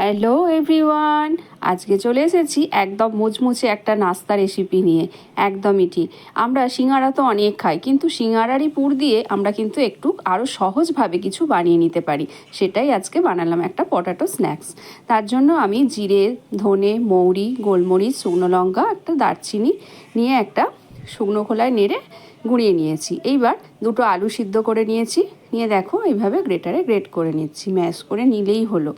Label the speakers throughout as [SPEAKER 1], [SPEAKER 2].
[SPEAKER 1] Hello everyone আজকে চলে এসেছি একদম মুচমুচে একটা নাস্তা রেসিপি নিয়ে। একদমই ঠিক। আমরা সিঙ্গারা তো অনেক খাই, কিন্তু সিঙ্গারারই পুর দিয়ে আমরা কিন্তু একটু আরও সহজভাবে কিছু বানিয়ে নিতে পারি। সেটাই আজকে বানালাম একটা পটাটো স্ন্যাক্স তার জন্য আমি জিরে, ধনে, মৌরি, গোলমরিচ, শুকনো লঙ্কা, একটা দারচিনি নিয়ে একটা শুকনো খোলায় নেড়ে গুঁড়িয়ে নিয়েছি। এইবার দুটো আলু সিদ্ধ করে নিয়েছি। নিয়ে দেখো, এইভাবে গ্রেটারে গ্রেট করে নিচ্ছি। ম্যাশ করে নিলেই হলো।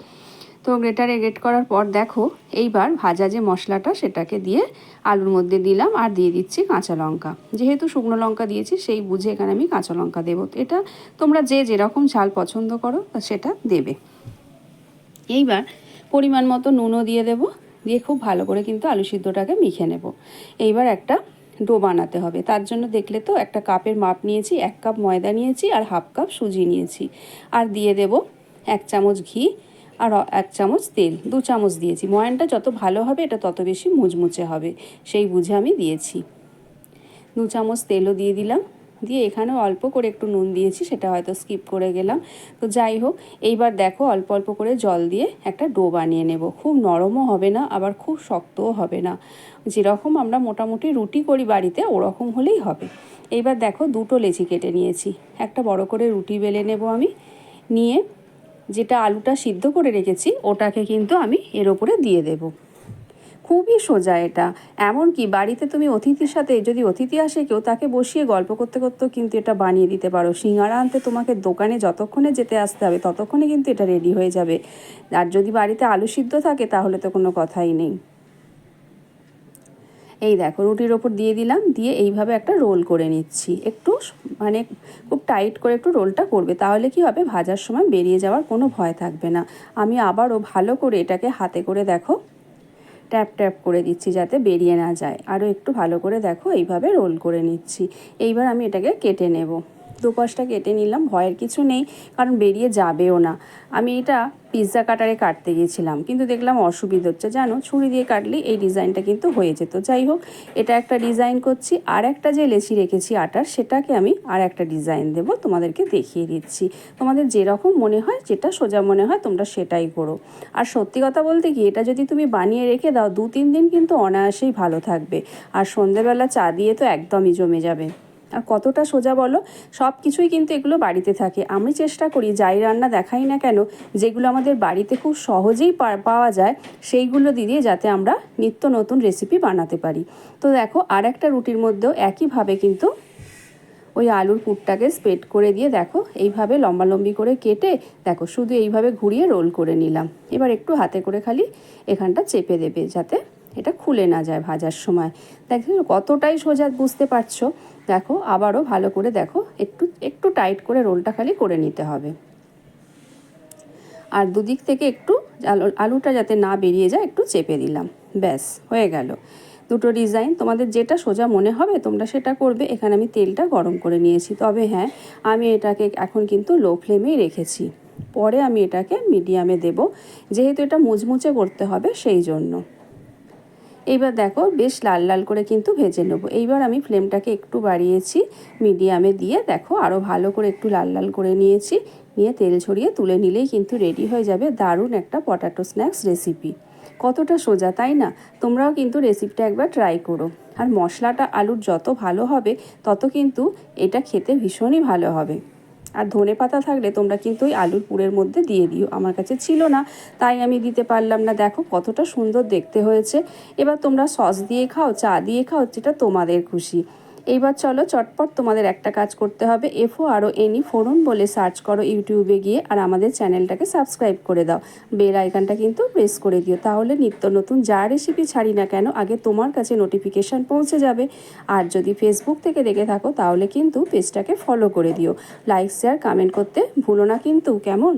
[SPEAKER 1] তো গ্রেটারে গ্রেট করার পর দেখো, এইবার ভাজা যে মশলাটা সেটাকে দিয়ে আলুর মধ্যে দিলাম আর দিয়ে দিচ্ছি কাঁচা লঙ্কা। যেহেতু শুকনো লঙ্কা দিয়েছি, সেই বুঝে এখানে আমি কাঁচা লঙ্কা দেবো। এটা তোমরা যে যেরকম ঝাল পছন্দ করো সেটা দেবে। এইবার পরিমাণ মতো নুনও দিয়ে দেবো, দিয়ে খুব ভালো করে কিন্তু আলু সিদ্ধটাকে মিখে নেব। এইবার একটা ডো বানাতে হবে। তার জন্য দেখলে তো একটা কাপের মাপ নিয়েছি, এক কাপ ময়দা নিয়েছি আর হাফ কাপ সুজি নিয়েছি। আর দিয়ে দেব এক চামচ ঘি আর এক চামচ তেল, দু চামচ দিয়েছি। ময়ানটা যত ভালো হবে, এটা তত বেশি মুচমুচে হবে। সেই বুঝে আমি দিয়েছি। দু চামচ তেলও দিয়ে দিলাম। দিয়ে এখানেও অল্প করে একটু নুন দিয়েছি, সেটা হয়তো স্কিপ করে গেলাম। তো যাই হোক, এইবার দেখো অল্প অল্প করে জল দিয়ে একটা ডো বানিয়ে নেব। খুব নরমও হবে না, আবার খুব শক্তও হবে না। যেরকম আমরা মোটামুটি রুটি করি বাড়িতে, ওরকম হলেই হবে। এইবার দেখো দুটো লেচি কেটে নিয়েছি। একটা বড় করে রুটি বেলে নেব আমি। নিয়ে যেটা আলুটা সিদ্ধ করে রেখেছি, ওটাকে কিন্তু আমি এর ওপরে দিয়ে দেব। খুবই সোজা এটা। এমনকি বাড়িতে তুমি অতিথির সাথে, যদি অতিথি আসে কেউ, তাকে বসিয়ে গল্প করতে করতেও কিন্তু এটা বানিয়ে দিতে পারো। সিঙ্গারা আনতে তোমাকে দোকানে যতক্ষণে যেতে আসতে হবে, ততক্ষণে কিন্তু এটা রেডি হয়ে যাবে। আর যদি বাড়িতে আলু সিদ্ধ থাকে, তাহলে তো কোনো কথাই নেই। এই দেখো রুটির ওপর দিয়ে দিলাম, দিয়ে এইভাবে একটা রোল করে নিচ্ছি। একটু মানে খুব টাইট করে একটু রোলটা করবে, তাহলে কি হবে? ভাজার সময় বেরিয়ে যাওয়ার কোনো ভয় থাকবে না। আমি আবারও ভালো করে এটাকে হাতে করে দেখো, ট্যাপ ট্যাপ করে দিচ্ছি যাতে বেরিয়ে না যায়। আরও একটু ভালো করে দেখো, এইভাবে রোল করে নিচ্ছি। এইবার আমি এটাকে কেটে নেব। দুপাশটা কেটে নিলাম, ভয়ের কিছু নেই, কারণ বেরিয়ে যাবেও না। আমি এটা পিৎজা কাটারে কাটতে গিয়েছিলাম কিন্তু দেখলাম অসুবিধা হচ্ছে, জানো? ছুরি দিয়ে কাটলে এই ডিজাইনটা কিন্তু হয়ে যেত। যাই হোক, এটা একটা ডিজাইন করছি, আর একটা যে লেচি রেখেছি আটার, সেটাকে আমি আর একটা ডিজাইন দেব, তোমাদেরকে দেখিয়ে দিচ্ছি। তোমাদের যেরকম মনে হয়, যেটা সোজা মনে হয়, তোমরা সেটাই করো। আর সত্যি কথা বলতে কি, এটা যদি তুমি বানিয়ে রেখে দাও দু তিন দিন কিন্তু অনায়াসেই ভালো থাকবে। আর সন্ধেবেলা চা দিয়ে তো একদমই জমে যাবে। আর কতটা সোজা বলো সব কিছুই কিন্তু এগুলো বাড়িতে থাকে। আমি চেষ্টা করি, যাই রান্না দেখাই না কেন, যেগুলো আমাদের বাড়িতে খুব সহজেই পাওয়া যায়, সেইগুলো দিয়ে যাতে আমরা নিত্য নতুন রেসিপি বানাতে পারি। তো দেখো আর একটা রুটির মধ্যেও একইভাবে কিন্তু ওই আলুর পুরটাকে স্প্রেড করে দিয়ে দেখো, এইভাবে লম্বালম্বি করে কেটে, দেখো, শুধু এইভাবে ঘুরিয়ে রোল করে নিলাম। এবার একটু হাতে করে খালি এখানটা চেপে দেবে, যাতে এটা খুলে না যায় ভাজার সময়। দেখো কতটাই সোজা বুঝতে পারছ। দেখো, আবারও ভালো করে দেখো, একটু একটু টাইট করে রোলটা খালি করে নিতে হবে। আর দুদিক থেকে একটু আলুটা যাতে না বেরিয়ে যায়, একটু চেপে দিলাম। ব্যাস, হয়ে গেল। দুটো ডিজাইন, তোমাদের যেটা সোজা মনে হবে, তোমরা সেটা করবে। এখানে আমি তেলটা গরম করে নিয়েছি। তবে হ্যাঁ আমি এটাকে এখন কিন্তু লো ফ্লেমেই রেখেছি। পরে আমি এটাকে মিডিয়ামে দেব। যেহেতু এটা মুচমুচে করতে হবে, সেই জন্য। এইবার দেখো বেশ লাল লাল করে কিন্তু ভেজে নেব। এইবার আমি ফ্লেমটাকে একটু বাড়িয়েছি, মিডিয়ামে দিয়ে দেখো আরও ভালো করে একটু লাল লাল করে নিয়েছি, নিয়ে তেল ছড়িয়ে তুলে নিলেই কিন্তু রেডি হয়ে যাবে দারুণ একটা পটাটো স্ন্যাক্স রেসিপি কতটা সোজা, তাই না? তোমরাও কিন্তু রেসিপিটা একবার ট্রাই করো। আর মশলাটা আলুর যত ভালো হবে, তত কিন্তু এটা খেতে ভীষণই ভালো হবে। আর ধনে পাতা থাকলে তোমরা কিন্তু ওই আলুর পুরের মধ্যে দিয়ে দিও। আমার কাছে ছিল না, তাই আমি দিতে পারলাম না। দেখো কতটা সুন্দর দেখতে হয়েছে। এবার তোমরা সস দিয়ে খাও, চা দিয়ে খাও, যেটা তোমাদের খুশি। এইবার চলো চটপট তোমাদের একটা কাজ করতে হবে, এফও আরও এনি ফোরন বলে সার্চ করো ইউটিউবে গিয়ে আর আমাদের চ্যানেলটাকে সাবস্ক্রাইব করে দাও। বেল আইকনটা কিন্তু প্রেস করে দিও, তাহলে নিত্য নতুন যা রেসিপি ছাড়ি না কেন আগে তোমার কাছে নোটিফিকেশান পৌঁছে যাবে। আর যদি ফেসবুক থেকে দেখে থাকো তাহলে কিন্তু পেজটাকে ফলো করে দিও। লাইক শেয়ার কমেন্ট করতে ভুলো না কিন্তু, কেমন?